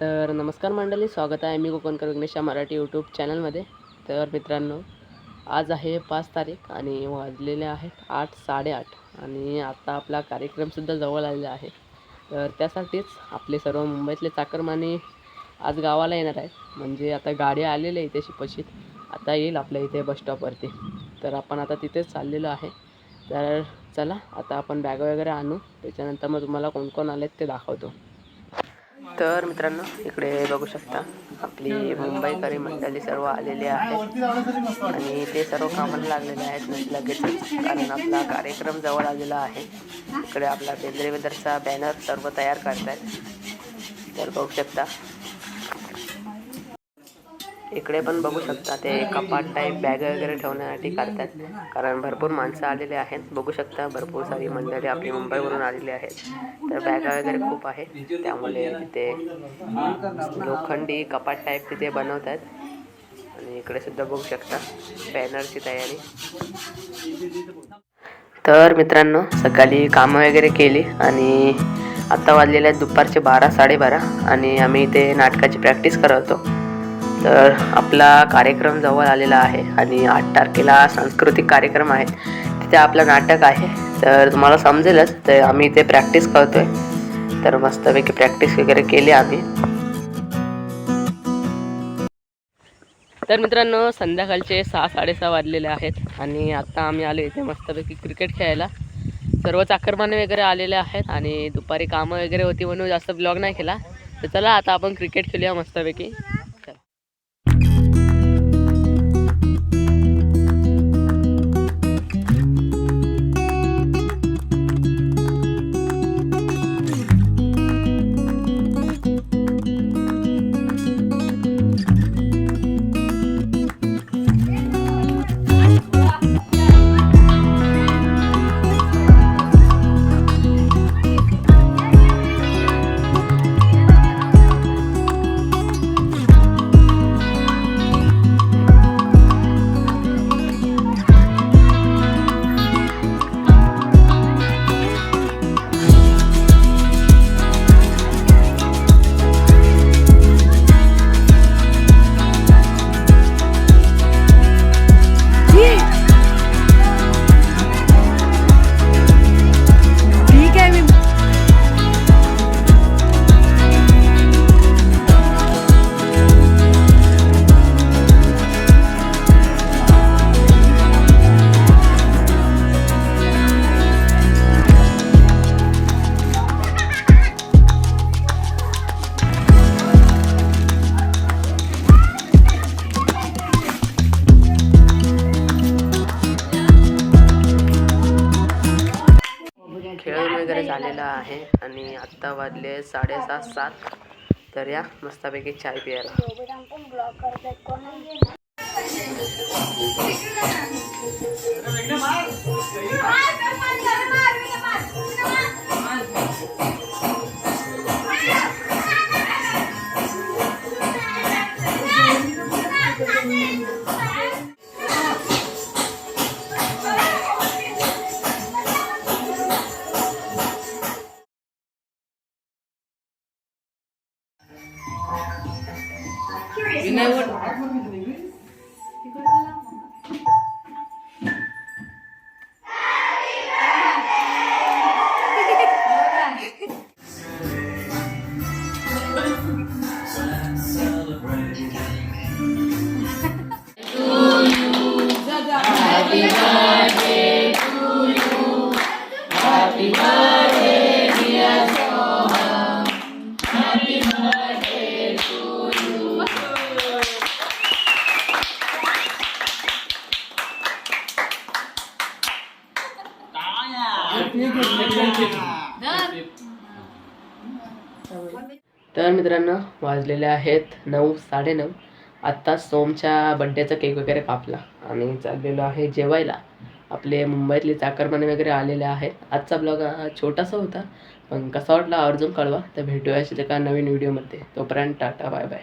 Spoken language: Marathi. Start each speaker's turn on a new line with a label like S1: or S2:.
S1: तर नमस्कार मंडळी स्वागत आहे मी कोकणकर विघ्नेश मराठी यूट्यूब चॅनलमध्ये तर मित्रांनो आज आहे पाच तारीख आणि वाजलेले आहेत आठ साडेआठ आणि आता आपला कार्यक्रमसुद्धा जवळ आलेला आहे. तर त्यासाठीच आपले सर्व मुंबईतले चाकरमाने आज गावाला येणार आहेत. म्हणजे आता गाडी आलेल्या इथे शिपशीत आता येईल आपल्या इथे बसस्टॉपवरती तर आपण आता तिथेच चाललेलो आहे. तर चला आता आपण बॅग वगैरे आणू. त्याच्यानंतर मग तुम्हाला कोण कोण आलेत ते दाखवतो. तर मित्रांनो इकडे बघू शकता आपली मुंबईकरी मंडळी सर्व आलेली आहेत आणि ते सर्व कामाला लागलेले आहेत लगेच कारण आपला कार्यक्रम जवळ आलेला आहे. इकडे आपला बेंद्रे वेदरचा बॅनर सर्व तयार करतायत. तर बघू शकता इकडे पण बघू शकता ते कपाट टाईप बॅग वगैरे ठेवण्यासाठी करतात कारण भरपूर माणसं आलेले आहेत. बघू शकता भरपूर सारी मंडळी आपली मुंबईवरून आलेली आहेत. तर बॅगा वगैरे खूप आहेत त्यामुळे तिथे लोखंडी कपाट टाईप तिथे बनवत आहेत आणि इकडे सुद्धा बघू शकता बॅनरची तयारी. तर मित्रांनो सकाळी कामं वगैरे केली आणि आता वाजलेले आहेत दुपारचे बारा साडेबारा. आणि आम्ही इथे नाटकाची प्रॅक्टिस करत होतो. तर आपला कार्यक्रम जवळ आलेला आहे आणि आठ तारखेला सांस्कृतिक कार्यक्रम आहे तिथे आपलं नाटक आहे. तर तुम्हाला समजेलच तर आम्ही इथे प्रॅक्टिस करतोय. तर मस्तपैकी प्रॅक्टिस वगैरे केली आम्ही. तर मित्रांनो संध्याकाळचे सहा साडेसहा वाजलेले आहेत आणि आता आम्ही आलो इथे मस्तपैकी क्रिकेट खेळायला. सर्व चाकरमाने वगैरे आलेले आहेत आणि दुपारी कामं वगैरे होती म्हणून जास्त ब्लॉग नाही केला. तर चला आता आपण क्रिकेट खेळूया मस्तपैकी. वगैरे झालेला आहे. आणि आत्ता वाजले साडेसात सात. तर या मस्तपैकी चाय प्यायला. 你说啥 तर मित्रांनो वाजलेले आहेत नऊ साडेनऊ आत्ता सोमच्या बड्डेचा केक वगैरे कापला आणि चाललेलो आहे जेवायला. आपले मुंबईतले चाकरमाने वगैरे आलेले आहेत. आजचा ब्लॉग हा छोटासा होता पण कसा वाटला आवर्जून कळवा. तर भेटूया का नवीन व्हिडिओमध्ये तोपर्यंत टाटा बाय बाय.